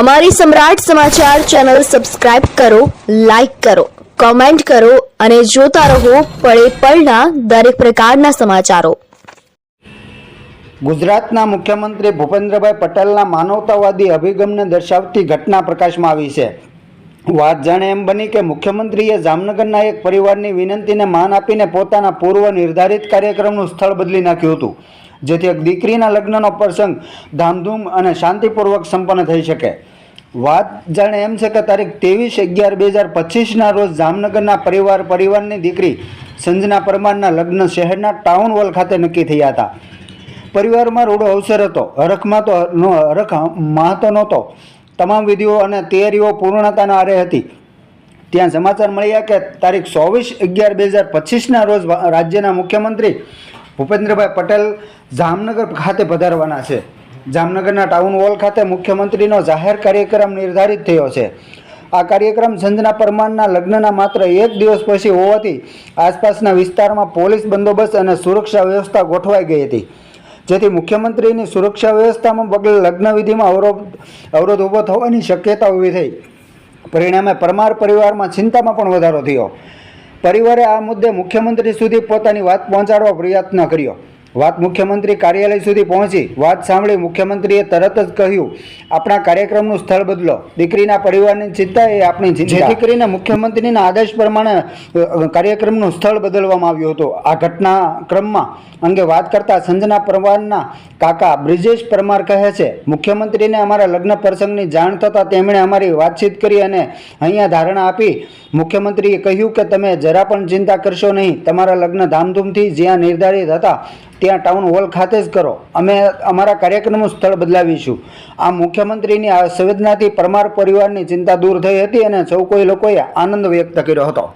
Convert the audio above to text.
અમારી સમ્રાટ સમાચાર channel subscribe કરો, લાઇક કરો, કોમેન્ટ કરો અને જોતા રહો પળે પળના દરેક પ્રકારના સમાચારો. ગુજરાતના મુખ્યમંત્રી ભૂપેન્દ્રભાઈ પટેલના માનવતાવાદી અભિગમને દર્શાવતી ઘટના પ્રકાશમાં આવી છે. વાત જાણે એમ બની કે મુખ્યમંત્રીએ જામનગરના એક પરિવારની વિનંતીને માન આપીને પોતાના પૂર્વ નિર્ધારિત કાર્યક્રમનું સ્થળ બદલી નાખ્યું હતું, જેથી એક દીકરીના લગ્નનો પ્રસંગ ધામધૂમ અને શાંતિપૂર્વક સંપન્ન થઈ શકે. વાત જાણે એમ છે કે તારીખ ત્રેવીસ અગિયાર બે હજાર પચીસના રોજ જામનગરના પરિવાર પરિવારની દીકરી સંજના પરમારના લગ્ન શહેરના ટાઉન હોલ ખાતે નક્કી થયા હતા. પરિવારમાં રૂડો અવસર હતો. હરખમાં તો હરખ મહત્વ નહોતો. તમામ વિધિઓ અને તૈયારીઓ પૂર્ણતાના આરે હતી. ત્યાં સમાચાર મળ્યા કે તારીખ ચોવીસ અગિયાર બે હજાર પચીસના રોજ રાજ્યના મુખ્યમંત્રી ભૂપેન્દ્રભાઈ પટેલ જામનગર ખાતે પધારવાના છે. જામનગરના ટાઉન હોલ ખાતે મુખ્યમંત્રીનો જાહેર કાર્યક્રમ નિર્ધારિત થયો છે. આ કાર્યક્રમ સંજના પરમારના લગ્નના માત્ર એક દિવસ પછી હોવાથી આસપાસના વિસ્તારમાં પોલીસ બંદોબસ્ત અને સુરક્ષા વ્યવસ્થા ગોઠવાઈ ગઈ હતી. જેથી મુખ્યમંત્રીની સુરક્ષા વ્યવસ્થામાં પગલે લગ્ન વિધિમાં અવરોધ અવરોધ ઊભો થવાની શક્યતા ઊભી થઈ. પરિણામે પરમાર પરિવારમાં ચિંતામાં પણ વધારો થયો. પરિવારે આ મુદ્દે મુખ્યમંત્રી સુધી પોતાની વાત પહોંચાડવા પ્રયત્ન કર્યો. વાત મુખ્યમંત્રી કાર્યાલય સુધી પહોંચી. વાત સાંભળી મુખ્યમંત્રીએ તરત જ કહ્યું, આપણા કાર્યક્રમનું સ્થળ બદલો. દીકરીના પરિવારની ચિંતા એ આપણી ચિંતા. જેથી કરીને મુખ્યમંત્રીના આદેશ પ્રમાણે કાર્યક્રમનું સ્થળ બદલવામાં આવ્યું હતું. આ ઘટના ક્રમમાં અંગે વાત કરતા સંજના પરમારના કાકા બ્રિજેશ પરમાર કહે છે, મુખ્યમંત્રીને અમારા લગ્ન પ્રસંગની જાણ થતાં તેમણે અમારી વાતચીત કરી અને અહીંયા ધારણા આપી. મુખ્યમંત્રીએ કહ્યું કે, તમે જરા પણ ચિંતા કરશો નહીં. તમારા લગ્ન ધામધૂમથી જ્યાં નિર્ધારિત હતા ત્યાં ટાઉન હોલ ખાતે જ કરો. અમે અમારા કાર્યક્રમનું સ્થળ બદલાવીશું. આ મુખ્યમંત્રીની આ સંવેદનાથી પરમાર પરિવારની ચિંતા દૂર થઈ હતી અને સૌ કોઈ લોકોએ આનંદ વ્યક્ત કર્યો હતો.